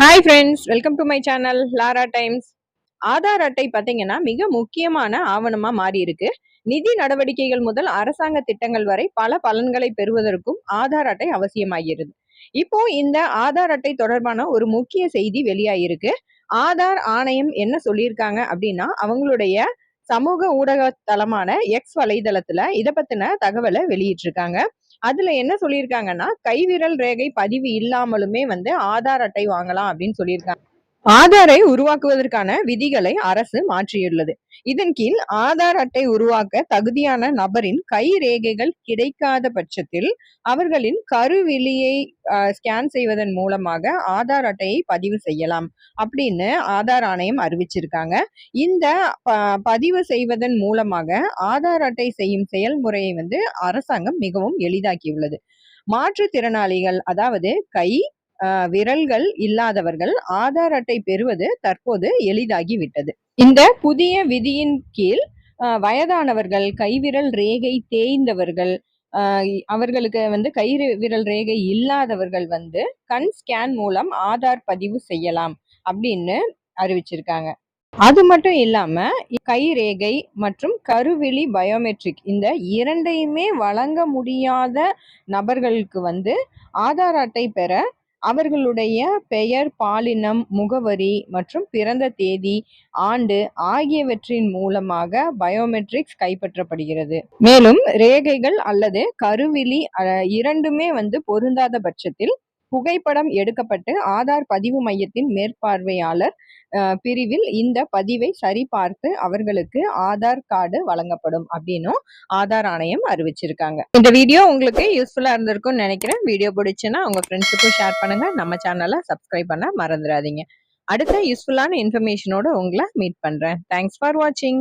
Hi friends welcome to my channel Lara times Aadhaar அட்டை பார்த்தீங்கன்னா மிக முக்கியமான ஆவணமா மாறி இருக்கு நிதி நடவடிக்கைகள் முதல் அரசாங்க திட்டங்கள் வரை பல பலன்களை பெறுவதற்கும் ஆதார் அட்டை அவசியமாகிறது. இப்போ இந்த ஆதார் அட்டை தொடர்பான ஒரு முக்கிய செய்தி வெளியாயிருக்கு. ஆதார் ஆணையம் என்ன சொல்லியிருக்காங்க அப்படின்னா அவங்களுடைய சமூக ஊடக தளமான எக்ஸ் வலைதளத்துல இதை பத்தின தகவலை வெளியிட்டிருக்காங்க. அதுல என்ன சொல்லியிருக்காங்கன்னா கைவிரல் ரேகை பதிவு இல்லாமலுமே வந்து ஆதார் அட்டை வாங்கலாம் அப்படின்னு சொல்லியிருக்காங்க. ஆதாரை உருவாக்குவதற்கான விதிகளை அரசு மாற்றியுள்ளது. இதன் கீழ் ஆதார் அட்டை உருவாக்க தகுதியான நபரின் கை ரேகைகள் கிடைக்காத பட்சத்தில் அவர்களின் கருவிழியை ஸ்கேன் செய்வதன் மூலமாக ஆதார் அட்டையை பதிவு செய்யலாம் அப்படின்னு ஆதார் ஆணையம் அறிவிச்சிருக்காங்க. இந்த பதிவு செய்வதன் மூலமாக ஆதார் அட்டை செய்யும் செயல்முறையை வந்து அரசாங்கம் மிகவும் எளிதாக்கியுள்ளது. மாற்றுத்திறனாளிகள் அதாவது கை விரல்கள் இல்லாதவர்கள் ஆதார் அட்டை பெறுவது தற்போது எளிதாகிவிட்டது. இந்த புதிய விதியின் கீழ் வயதானவர்கள் கைவிரல் ரேகை தேய்ந்தவர்கள் அவர்களுக்கு வந்து கை விரல் ரேகை இல்லாதவர்கள் வந்து கண் ஸ்கேன் மூலம் ஆதார் பதிவு செய்யலாம் அப்படின்னு அறிவிச்சிருக்காங்க. அது மட்டும் இல்லாம கை ரேகை மற்றும் கருவிழி பயோமெட்ரிக் இந்த இரண்டையுமே வழங்க முடியாத நபர்களுக்கு வந்து ஆதார் அட்டை பெற அவர்களுடைய பெயர் பாலினம் முகவரி மற்றும் பிறந்த தேதி ஆண்டு ஆகியவற்றின் மூலமாக பயோமெட்ரிக்ஸ் கைப்பற்றப்படுகிறது. மேலும் ரேகைகள் அல்லது கருவிழி இரண்டுமே வந்து பொருந்தாத பட்சத்தில் புகைப்படம் எடுக்கப்பட்டு ஆதார் பதிவு மையத்தின் மேற்பார்வையாளர் பிரிவில் இந்த பதிவை சரிபார்த்து அவர்களுக்கு ஆதார் கார்டு வழங்கப்படும் அப்படின்னும் ஆதார் ஆணையம் அறிவிச்சிருக்காங்க. இந்த வீடியோ உங்களுக்கு யூஸ்ஃபுல்லா இருந்திருக்கும்னு நினைக்கிறேன். வீடியோ பிடிச்சுன்னா உங்க ஃப்ரெண்ட்ஸுக்கும் ஷேர் பண்ணுங்க. நம்ம சேனலை சப்ஸ்கிரைப் பண்ண மறந்துடாதீங்க. அடுத்த யூஸ்ஃபுல்லான இன்ஃபர்மேஷனோட உங்களை மீட் பண்றேன். தேங்க்ஸ் ஃபார் வாட்சிங்